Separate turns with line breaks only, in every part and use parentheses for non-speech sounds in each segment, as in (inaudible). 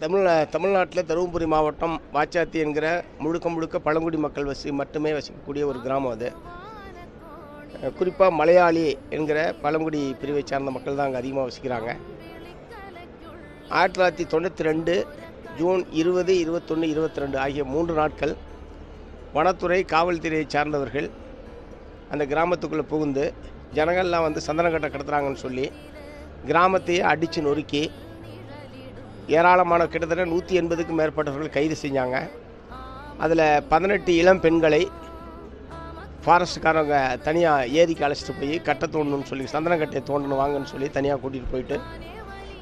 தமிழ் தமிழ்நாட்டில் தருமபுரி மாவட்டம் வாச்சாத்தி என்கிற முழுக்க முழுக்க பழங்குடி மக்கள் வசி மட்டுமே வசிக்கக்கூடிய ஒரு கிராமம் அது. குறிப்பாக மலையாளி என்கிற பழங்குடி பிரிவை சார்ந்த மக்கள் தான் அங்கே அதிகமாக வசிக்கிறாங்க. ஆயிரத்தி தொள்ளாயிரத்தி தொண்ணூற்றி ரெண்டு ஜூன் இருபது இருபத்தொன்று இருபத்தி ரெண்டு ஆகிய மூன்று நாட்கள் வனத்துறை காவல்துறையை சார்ந்தவர்கள் அந்த கிராமத்துக்குள்ளே புகுந்து ஜனங்கள்லாம் வந்து சந்தனக்கட்டை கடத்துறாங்கன்னு சொல்லி கிராமத்தையே அடித்து நொறுக்கி ஏராளமான கிட்டத்தட்ட நூற்றி எண்பதுக்கும் மேற்பட்டவர்கள் கைது செஞ்சாங்க. அதில் பதினெட்டு இளம் பெண்களை ஃபாரஸ்ட்டுக்காரங்க தனியாக ஏரிக்கு அழைச்சிட்டு போய் கட்டை தோண்டணும்னு சொல்லி சந்தனக்கட்டையை தோண்டணும் வாங்கன்னு சொல்லி தனியாக கூட்டிகிட்டு போயிட்டு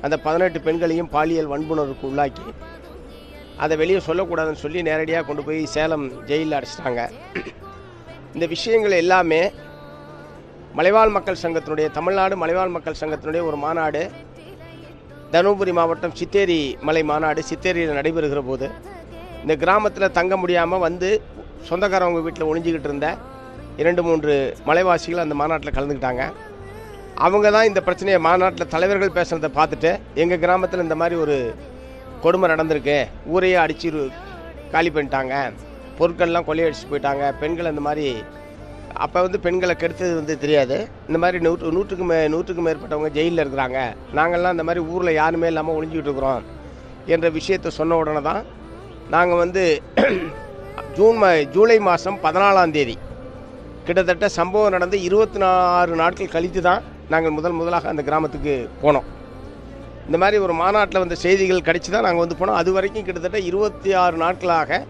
அந்த பதினெட்டு பெண்களையும் பாலியல் வன்புணர்வுக்கு உள்ளாக்கி அதை வெளியே சொல்லக்கூடாதுன்னு சொல்லி நேரடியாக கொண்டு போய் சேலம் ஜெயிலில் அடைச்சிட்டாங்க. இந்த விஷயங்கள் எல்லாமே மலைவாழ் மக்கள் சங்கத்தினுடைய தமிழ்நாடு மலைவாழ் மக்கள் சங்கத்தினுடைய ஒரு மாநாடு. தருமபுரி மாவட்டம் சித்தேரி மலை மாநாடு சித்தேரியில் நடைபெறுகிற போது இந்த கிராமத்தில் தங்க முடியாமல் வந்து சொந்தக்காரவங்க வீட்டில் ஒழிஞ்சிக்கிட்டு இருந்த இரண்டு மூன்று மலைவாசிகள் அந்த மாநாட்டில் கலந்துக்கிட்டாங்க. அவங்க தான் இந்த பிரச்சனையை மாநாட்டில் தலைவர்கள் பேசுகிறத பார்த்துட்டு எங்கள் கிராமத்தில் இந்த மாதிரி ஒரு கொடுமை நடந்திருக்கு. ஊரையே அடிச்சு காலி பண்ணிட்டாங்க. பொருட்கள்லாம் கொள்ளையடிச்சு போயிட்டாங்க. பெண்கள் இந்த மாதிரி அப்போ வந்து பெண்களை கெடுத்தது வந்து தெரியாது. இந்த மாதிரி நூற்று நூற்றுக்கு மே நூற்றுக்கு மேற்பட்டவங்க ஜெயிலில் இருக்கிறாங்க. நாங்கள்லாம் இந்த மாதிரி ஊரில் யாருமே இல்லாமல் ஒழிஞ்சிக்கிட்டு இருக்கிறோம் என்ற விஷயத்தை சொன்ன உடனே தான் நாங்கள் வந்து (clears throat) ஜூன் மா ஜூலை மாதம் பதினாலாம் தேதி கிட்டத்தட்ட சம்பவம் நடந்து இருபத்தி நாலு நாட்கள் கழித்து தான் நாங்கள் முதல் முதலாக அந்த கிராமத்துக்கு போனோம். இந்த மாதிரி ஒரு மாநாட்டில் வந்த செய்திகள் கிடச்சி தான் நாங்கள் வந்து போனோம். அது வரைக்கும் கிட்டத்தட்ட இருபத்தி ஆறு நாட்களாக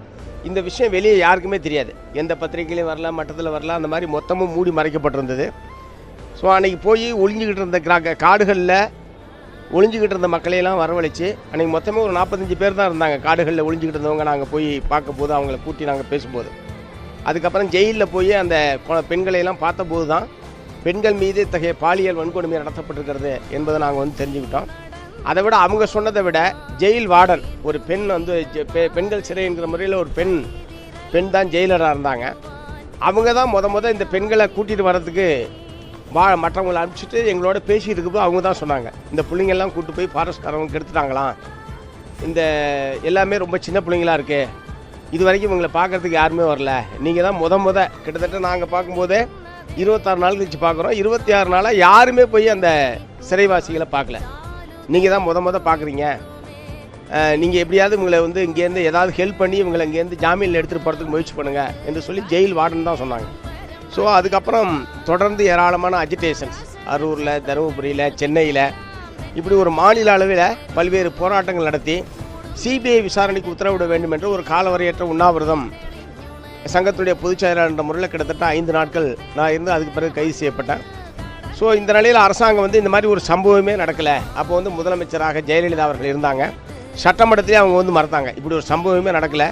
இந்த விஷயம் வெளியே யாருக்குமே தெரியாது. எந்த பத்திரிகையிலையும் வரலாம் மட்டத்தில் வரலாம் அந்த மாதிரி மொத்தமும் மூடி மறைக்கப்பட்டிருந்தது. ஸோ அன்றைக்கி போய் ஒளிஞ்சிக்கிட்டு இருந்த கிரா காடுகளில் ஒளிஞ்சிக்கிட்டு இருந்த மக்களையெல்லாம் வரவழைச்சு அன்றைக்கி மொத்தமே ஒரு நாற்பத்தஞ்சு பேர் தான் இருந்தாங்க. காடுகளில் ஒளிஞ்சிக்கிட்டு இருந்தவங்க நாங்கள் போய் பார்க்க போது அவங்கள கூட்டி நாங்கள் பேசும்போது. அதுக்கப்புறம் ஜெயிலில் போய் அந்த பெண்களையெல்லாம் பார்த்தபோது தான் பெண்கள் மீது இத்தகைய பாலியல் வன்கொடுமை நடத்தப்பட்டிருக்கிறது என்பதை நாங்கள் வந்து தெரிஞ்சுக்கிட்டோம். அதை விட அவங்க சொன்னதை விட ஜெயில் வார்டன் ஒரு பெண் வந்து ஜெ- பெ- பெண்கள் சிறைங்கிற முறையில் ஒரு பெண் பெண் தான் ஜெயிலராக இருந்தாங்க. அவங்க தான் முத முத இந்த பெண்களை கூட்டிகிட்டு வர்றதுக்கு வா மற்றவங்களை அனுப்பிச்சிட்டு எங்களோட பேசிட்டு இருக்கப்போ அவங்க தான் சொன்னாங்க. இந்த பிள்ளைங்கெல்லாம் கூட்டு போய் ஃபாரஸ்ட்காரவங்க கெடுத்துட்டாங்களாம். இந்த எல்லாமே ரொம்ப சின்ன பிள்ளைங்களா இருக்கு. இது வரைக்கும் இவங்களை பார்க்கறதுக்கு யாருமே வரல. நீங்கள் தான் முத முத கிட்டத்தட்ட நாங்கள் பார்க்கும்போதே இருபத்தாறு நாள் கழிச்சு பார்க்குறோம். இருபத்தி ஆறு நாளாக யாருமே போய் அந்த சிறைவாசிகளை பார்க்கல. நீங்கள் தான் முத முத பார்க்குறீங்க நீங்கள் எப்படியாவது இவங்களை வந்து இங்கேருந்து ஏதாவது ஹெல்ப் பண்ணி இவங்களை இங்கேருந்து ஜாமீனில் எடுத்துகிட்டு போகிறதுக்கு முயற்சி பண்ணுங்கள் என்று சொல்லி ஜெயில் வார்டன் தான் சொன்னாங்க. ஸோ அதுக்கப்புறம் தொடர்ந்து ஏராளமான அஜிடேஷன்ஸ் அரூரில் தருமபுரியில் சென்னையில் இப்படி ஒரு மாநில அளவில் பல்வேறு போராட்டங்கள் நடத்தி சிபிஐ விசாரணைக்கு உத்தரவிட வேண்டும் என்று ஒரு காலவரையற்ற உண்ணாவிரதம் சங்கத்துடைய பொதுச் செயலாளர் என்ற முறையில் கிட்டத்தட்ட ஐந்து நாட்கள் நான் இருந்து அதுக்கு பிறகு கைது செய்யப்பட்டேன். ஸோ இந்த நிலையில் அரசாங்கம் வந்து இந்த மாதிரி ஒரு சம்பவமே நடக்கலை. அப்போ வந்து முதலமைச்சராக ஜெயலலிதா அவர்கள் இருந்தாங்க. சட்டமன்றத்திலே அவங்க வந்து மறுத்தாங்க இப்படி ஒரு சம்பவமே நடக்கலை.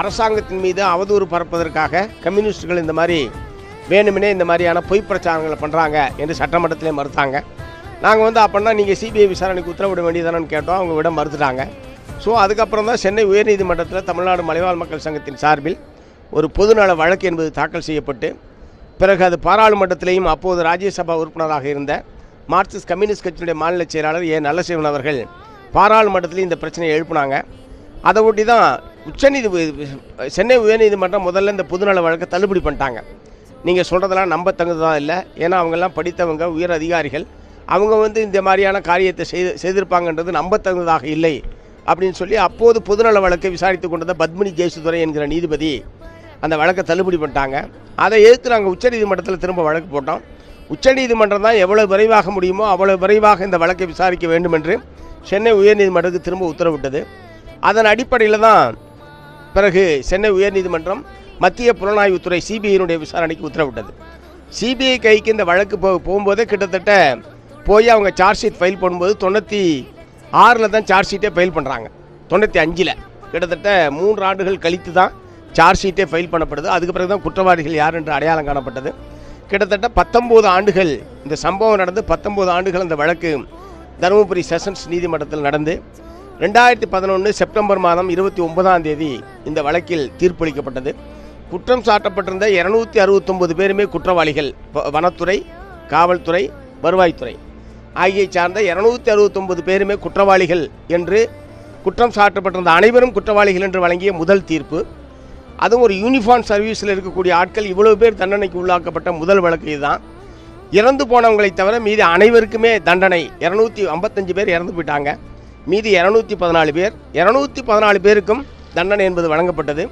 அரசாங்கத்தின் மீது அவதூறு பரப்பதற்காக கம்யூனிஸ்டுகள் இந்த மாதிரி வேணுமெனே இந்த மாதிரியான பொய் பிரச்சாரங்களை பண்ணுறாங்க என்று சட்டமன்றத்திலே மறுத்தாங்க. நாங்கள் வந்து அப்படின்னா நீங்கள் சிபிஐ விசாரணைக்கு உத்தரவிட வேண்டியதானு கேட்டோம். அவங்க விட மறுத்துட்டாங்க. ஸோ அதுக்கப்புறம் தான் சென்னை உயர்நீதிமன்றத்தில் தமிழ்நாடு மலைவாழ் மக்கள் சங்கத்தின் சார்பில் ஒரு பொதுநல வழக்கு என்பது தாக்கல் செய்யப்பட்டு பிறகு அது பாராளுமன்றத்திலேயும் அப்போது ராஜ்யசபா உறுப்பினராக இருந்த மார்க்சிஸ்ட் கம்யூனிஸ்ட் கட்சியினுடைய மாநில செயலாளர் ஏ நல்லசிவன் அவர்கள் பாராளுமன்றத்திலையும் இந்த பிரச்சனையை எழுப்புனாங்க. அதை ஒட்டி தான் உச்சநீதி சென்னை உயர்நீதிமன்றம் முதல்ல இந்த பொதுநல வழக்கை தள்ளுபடி பண்ணிட்டாங்க. நீங்கள் சொல்கிறதெல்லாம் நம்பத்தகுந்ததாக இல்லை. ஏன்னா அவங்கெல்லாம் படித்தவங்க உயர் அதிகாரிகள். அவங்க வந்து இந்த மாதிரியான காரியத்தை செய்து செய்திருப்பாங்கன்றது நம்பத்தகுந்ததாக இல்லை. அப்படின்னு சொல்லி அப்போது பொதுநல வழக்கை விசாரித்து கொண்டிருந்த பத்மினி ஜெயசுதுரை என்கிற நீதிபதி அந்த வழக்கை தள்ளுபடி பண்ணிட்டாங்க. அதை எதிர்த்து நாங்கள் உச்சநீதிமன்றத்தில் திரும்ப வழக்கு போட்டோம். உச்சநீதிமன்றம் தான் எவ்வளோ விரைவாக முடியுமோ அவ்வளோ விரைவாக இந்த வழக்கை விசாரிக்க வேண்டும் என்று சென்னை உயர்நீதிமன்றத்துக்கு திரும்ப உத்தரவிட்டது. அதன் அடிப்படையில் தான் பிறகு சென்னை உயர்நீதிமன்றம் மத்திய புலனாய்வுத்துறை சிபிஐனுடைய விசாரணைக்கு உத்தரவிட்டது. சிபிஐ கைக்கு இந்த வழக்கு போ போகும்போதே கிட்டத்தட்ட போய் அவங்க சார்ஜ் ஷீட் ஃபைல் பண்ணும்போது தொண்ணூற்றி ஆறில் தான் சார்ஜ் ஷீட்டே ஃபைல் பண்ணுறாங்க தொண்ணூற்றி அஞ்சில். கிட்டத்தட்ட மூன்று ஆண்டுகள் கழித்து தான் சார்ஜ் ஷீட்டே ஃபைல் பண்ணப்படுது. அதுக்கு பிறகு தான் குற்றவாளிகள் யார் என்று அடையாளம் காணப்பட்டது. கிட்டத்தட்ட பத்தொம்போது ஆண்டுகள் இந்த சம்பவம் நடந்து பத்தொம்போது ஆண்டுகள் அந்த வழக்கு தருமபுரி செஷன்ஸ் நீதிமன்றத்தில் நடந்து ரெண்டாயிரத்தி பதினொன்று செப்டம்பர் மாதம் இருபத்தி ஒன்பதாம் தேதி இந்த வழக்கில் தீர்ப்பளிக்கப்பட்டது. குற்றம் சாட்டப்பட்டிருந்த இரநூத்தி அறுபத்தொம்பது பேருமே குற்றவாளிகள். வனத்துறை காவல்துறை வருவாய்த்துறை. ஆகிய சார்ந்த இரநூத்தி அறுபத்தொம்பது பேருமே குற்றவாளிகள் என்று குற்றம் சாட்டப்பட்டிருந்த அனைவரும் குற்றவாளிகள் என்று வழங்கிய முதல் தீர்ப்பு. அதுவும் ஒரு யூனிஃபார்ம் சர்வீஸில் இருக்கக்கூடிய ஆட்கள் இவ்வளவு பேர் தண்டனைக்கு உள்ளாக்கப்பட்ட முதல் வழக்கு இதுதான். இறந்து போனவங்களை தவிர மீதி அனைவருக்குமே தண்டனை. இரநூத்தி ஐம்பத்தஞ்சு பேர் இறந்து போயிட்டாங்க. மீதி இரநூத்தி பதினாலு பேர். இரநூத்தி பதினாலு பேருக்கும் தண்டனை என்பது வழங்கப்பட்டது.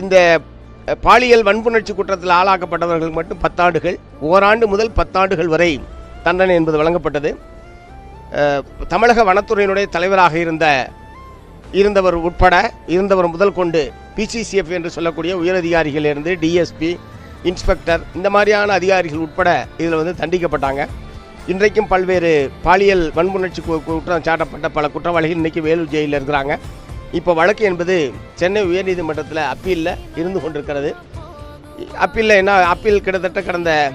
இந்த பாலியல் வன்புணர்ச்சி குற்றத்தில் ஆளாக்கப்பட்டவர்கள் மட்டும் பத்தாண்டுகள் ஓராண்டு முதல் பத்தாண்டுகள் வரை தண்டனை என்பது வழங்கப்பட்டது. தமிழக வனத்துறையினுடைய தலைவராக இருந்த இருந்தவர் உட்பட இருந்தவர் முதல் கொண்டு பிசிசிஎஃப் என்று சொல்லக்கூடிய உயரதிகாரிகளிலிருந்து டிஎஸ்பி இன்ஸ்பெக்டர் இந்த மாதிரியான அதிகாரிகள் உட்பட இதில் வந்து தண்டிக்கப்பட்டாங்க. இன்றைக்கும் பல்வேறு பாலியல் வன்புணர்ச்சி கு- குற்றம் சாட்டப்பட்ட பல குற்றவாளிகள் இன்றைக்கி வேலூர் ஜெயிலில் இருக்கிறாங்க. இப்போ வழக்கு என்பது சென்னை உயர்நீதிமன்றத்தில் அப்பீலில் இருந்து கொண்டிருக்கிறது. அப்பீலில் என்ன அப்பீல் கிட்டத்தட்ட கடந்த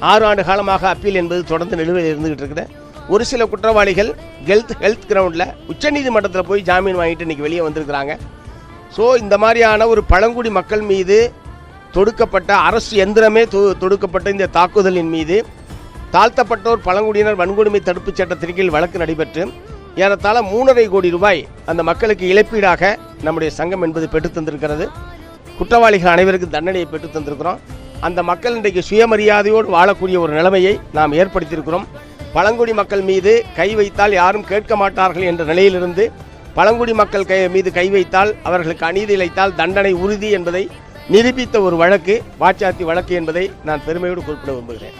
ஆறு ஆண்டு காலமாக அப்பீல் என்பது தொடர்ந்து நிலுவையில் இருந்துகிட்டு இருக்குது. ஒரு சில குற்றவாளிகள் ஹெல்த் ஹெல்த் கிரவுண்டில் உச்சநீதிமன்றத்தில் போய் ஜாமீன் வாங்கிட்டு இன்றைக்கி வெளியே வந்திருக்கிறாங்க. ஸோ இந்த மாதிரியான ஒரு பழங்குடி மக்கள் மீது தொடுக்கப்பட்ட அரசு எந்திரமே தொ தொடுக்கப்பட்ட இந்த தாக்குதலின் மீது தாழ்த்தப்பட்டோர் பழங்குடியினர் வன்கொடுமை தடுப்புச் சட்டத்தின் கீழ் வழக்கு நடைபெற்று ஏறத்தாழ மூணரை கோடி ரூபாய் அந்த மக்களுக்கு இழப்பீடாக நம்முடைய சங்கம் என்பது பெற்று தந்திருக்கிறது. குற்றவாளிகள் அனைவருக்கும் தண்டனையை பெற்று தந்திருக்கிறோம். அந்த மக்கள் இன்றைக்கு சுயமரியாதையோடு வாழக்கூடிய ஒரு நிலைமையை நாம் ஏற்படுத்தியிருக்கிறோம். பழங்குடி மக்கள் மீது கை வைத்தால் யாரும் கேட்க மாட்டார்கள் என்ற நிலையிலிருந்து பழங்குடி மக்கள் கை மீது கை வைத்தால் அவர்களுக்கு அநீதி இழைத்தால் தண்டனை உறுதி என்பதை நிரூபித்த ஒரு வழக்கு வாச்சாத்தி வழக்கு என்பதை நான் பெருமையோடு குறிப்பிட விரும்புகிறேன்.